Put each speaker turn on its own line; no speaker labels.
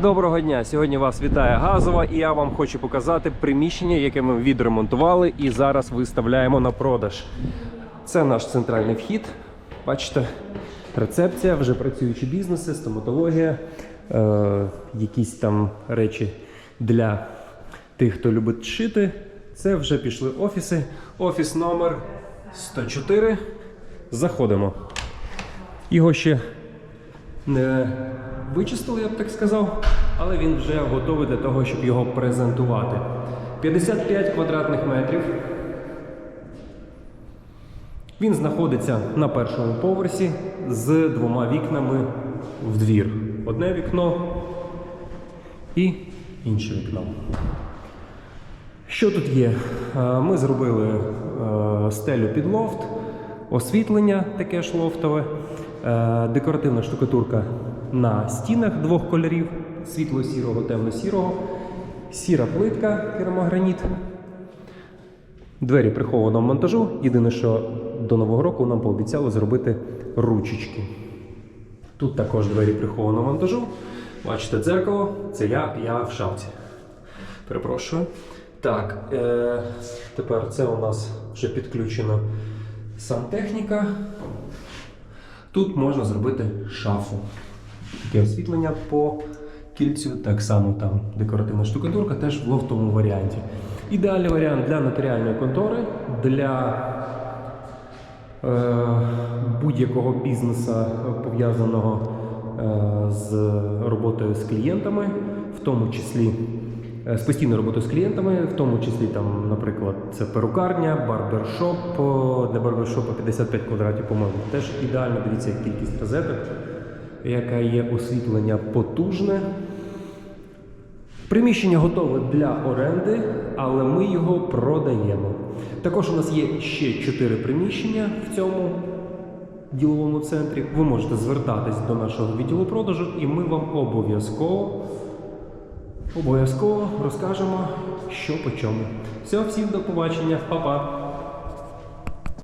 Доброго дня! Сьогодні вас вітає Газова, і я вам хочу показати приміщення, яке ми відремонтували і зараз виставляємо на продаж. Це наш центральний вхід. Бачите, рецепція, вже працюючі бізнеси, стоматологія, е, якісь там речі для тих, хто любить шити. Це вже пішли офіси. Офіс номер 104. Заходимо. Його ще не вичистили, я б так сказав, але він вже готовий для того, щоб його презентувати. 55 квадратних метрів. Він знаходиться на першому поверсі з двома вікнами в двір. Одне вікно і інше вікно. Що тут є? Е, Ми зробили е, стелю під лофт, освітлення таке ж лофтове, е, декоративна штукатурка на стінах двох кольорів: світло-сірого, темно-сірого, сіра плитка, керамограніт. Двері прихованого монтажу. Єдине, що до нового року нам пообіцяли зробити ручечки. Тут також двері прихованого монтажу. Бачите, дзеркало, це я, я в шапці. Перепрошую. Так, е, тепер це у нас вже підключена сантехніка. Тут можна зробити шафу. Таке освітлення по кільцю, так само там декоративна штукатурка, теж в лофтовому варіанті. Ідеальний варіант для нотаріальної контори, для е, будь-якого бізнесу пов'язаного е, з роботою з клієнтами, в тому числі е, з постійною роботою з клієнтами, в тому числі там, наприклад, це перукарня, барбершоп. Для барбершопу 55 квадратів, по-моєму. Теж ідеально дивіться кількість розеток, яка є освітлення потужне. Приміщення готове для оренди, але ми його продаємо. Також у нас є ще 4 приміщення в цьому діловому центрі. Ви можете звертатись до нашого відділу продажу, і ми вам обов'язково обов'язково розкажемо, що по чому. Все, всім до побачення, Па-па!